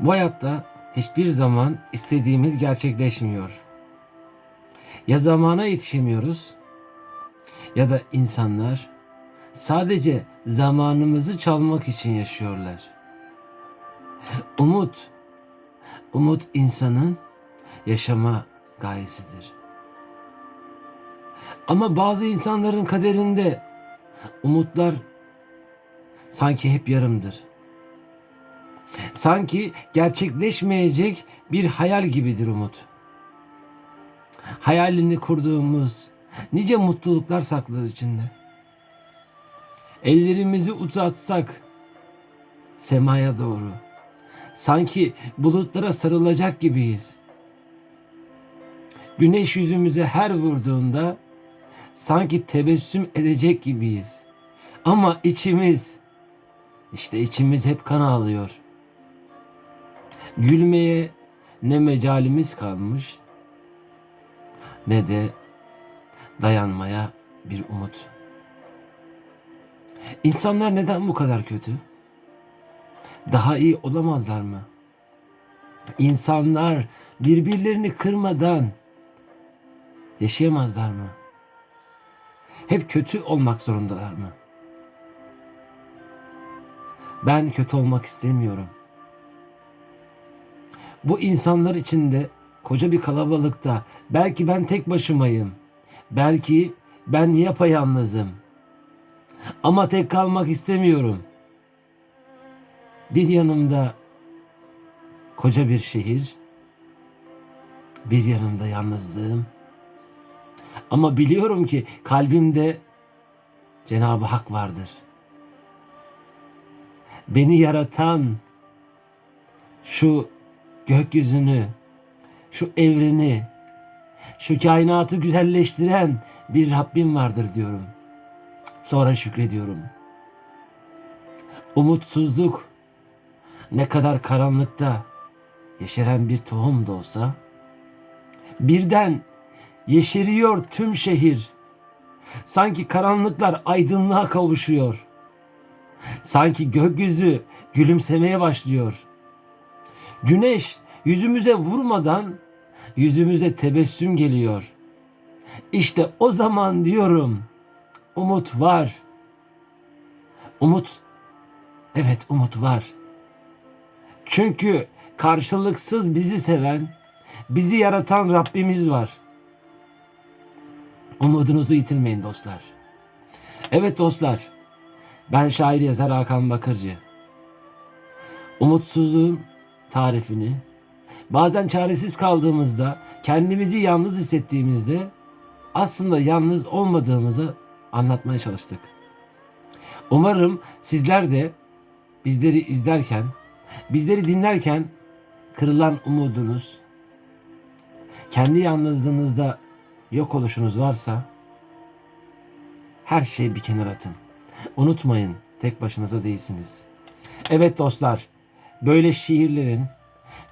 Bu hayatta hiçbir zaman istediğimiz gerçekleşmiyor. Ya zamana yetişemiyoruz ya da insanlar sadece zamanımızı çalmak için yaşıyorlar. Umut, umut insanın yaşama gayesidir. Ama bazı insanların kaderinde umutlar sanki hep yarımdır. Sanki gerçekleşmeyecek bir hayal gibidir umut. Hayalini kurduğumuz nice mutluluklar saklıdır içinde. Ellerimizi uzatsak semaya doğru. Sanki bulutlara sarılacak gibiyiz. Güneş yüzümüze her vurduğunda sanki tebessüm edecek gibiyiz. Ama içimiz, işte içimiz hep kan ağlıyor. Gülmeye ne mecalimiz kalmış ne de dayanmaya bir umut. İnsanlar neden bu kadar kötü? Daha iyi olamazlar mı? İnsanlar birbirlerini kırmadan yaşayamazlar mı? Hep kötü olmak zorundalar mı? Ben kötü olmak istemiyorum. Bu insanlar içinde koca bir kalabalıkta belki ben tek başımayım. Belki ben yapayalnızım. Ama tek kalmak istemiyorum. Bir yanımda koca bir şehir, bir yanımda yalnızlığım. Ama biliyorum ki kalbimde Cenab-ı Hak vardır. Beni yaratan şu gökyüzünü, şu evreni, şu kainatı güzelleştiren bir Rabbim vardır diyorum. Sonra şükrediyorum. Umutsuzluk ne kadar karanlıkta yeşeren bir tohum da olsa birden yeşeriyor tüm şehir. Sanki karanlıklar aydınlığa kavuşuyor. Sanki gökyüzü gülümsemeye başlıyor. Güneş yüzümüze vurmadan yüzümüze tebessüm geliyor. İşte o zaman diyorum umut var. Umut evet umut var. Çünkü karşılıksız bizi seven, bizi yaratan Rabbimiz var. Umudunuzu yitirmeyin dostlar. Evet dostlar, ben şair yazar Hakan Bakırcı. Umutsuzluğun tarifini, bazen çaresiz kaldığımızda, kendimizi yalnız hissettiğimizde aslında yalnız olmadığımızı anlatmaya çalıştık. Umarım sizler de bizleri izlerken, bizleri dinlerken kırılan umudunuz, kendi yalnızlığınızda yok oluşunuz varsa her şeyi bir kenara atın. Unutmayın tek başınıza değilsiniz. Evet dostlar, böyle şiirlerin,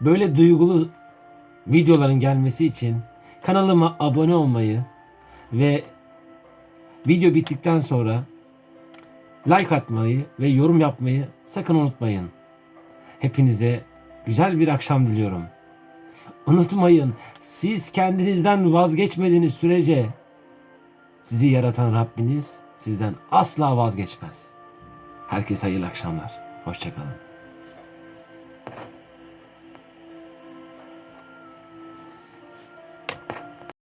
böyle duygulu videoların gelmesi için kanalıma abone olmayı ve video bittikten sonra like atmayı ve yorum yapmayı sakın unutmayın. Hepinize güzel bir akşam diliyorum. Unutmayın siz kendinizden vazgeçmediğiniz sürece sizi yaratan Rabbiniz sizden asla vazgeçmez. Herkese hayırlı akşamlar. Hoşçakalın.